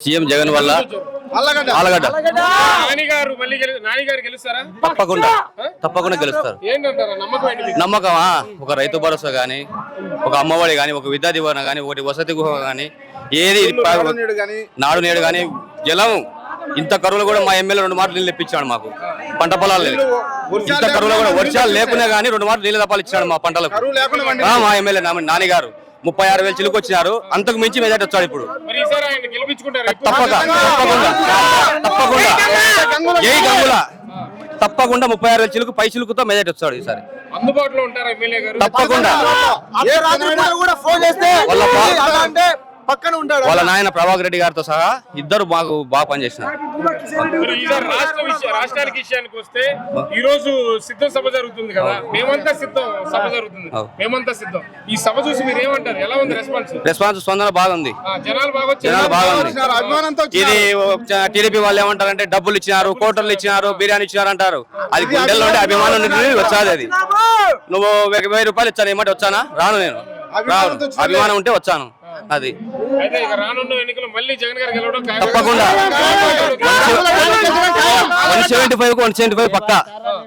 CM Jagan వల్ల ఆలగడ్డ తప్పకుండా. తప్పకుండా గెలుస్తారు? నమ్మకమా? ఒక రైతు భరోసా కానీ ఒక అమ్మఒడి కానీ ఒక విద్యా దీవెన కానీ ఒకటి వసతి గృహ కానీ ఏది నీడు గాని. నాడు నేడు కానీ జలం ఇంత కరువులు కూడా మా ఎమ్మెల్యే రెండు మాటలు నీళ్ళు ఇప్పించాడు మాకు. పంట పొలాలు. ఇంత కరువులో కూడా వర్షాలు లేకున్నా కానీ రెండు మాటలు నీళ్ళ తప్పాలు ఇచ్చాడు మా పంటలకు. మా ఎమ్మెల్యే గారు. ముప్పై ఆరు వేలు చిలుకు వచ్చినారు అంతకు మించి మెజార్టీ వచ్చాడు ఇప్పుడు. మరి ఈసారి ఆయన గెలిపించుకుంటారు తప్పక తప్పకుండా తప్పకుండా జై గంగుల తప్పకుండా ముప్పై ఆరు వేల చిలుకు పై చిలుకుతో మెజార్టీ వచ్చాడు ఈసారి. అందుబాటులో ఉంటారా ఎమ్మెల్యే గారు? తప్పకుండా. వాళ్ళ పక్కన ఉంటాడు వాళ్ళ నాయన ప్రభాకర్ రెడ్డి గారితో సహా ఇద్దరు బాగా బాగా పనిచేసినారు. రాష్ట్ర విషయ రాష్ట్రానికి విషయానికి వస్తే ఈ రోజు సిద్ధం సభ జరుగుతుంది కదా. మేమంతా సిద్ధం సభ జరుగుతుంది. మేమంతా సిద్ధం. ఈ సభ చూసి మీరు ఏమంటారు? ఎలా ఉంది రెస్పాన్స్ రెస్పాన్స్ స్పందన బాగుంది. జనాలు బాగా జనాలు బాగుంది ఇది టీడీపీ వాళ్ళు ఏమంటారంటే డబ్బులు ఇచ్చినారు కోటర్లు ఇచ్చినారు బిర్యానీ ఇచ్చినారు అంటారు. అది గుండెల్లో ఉండే అభిమానం నుండి వచ్చాది అది. నువ్వు వెయ్యి వెయ్యి రూపాయలు ఇచ్చాను ఏమంటే వచ్చానా? రాను నేను. రాను. అభిమానం ఉంటే వచ్చాను. అది. తప్పకుండా. One seventy five one seventy five పక్కా.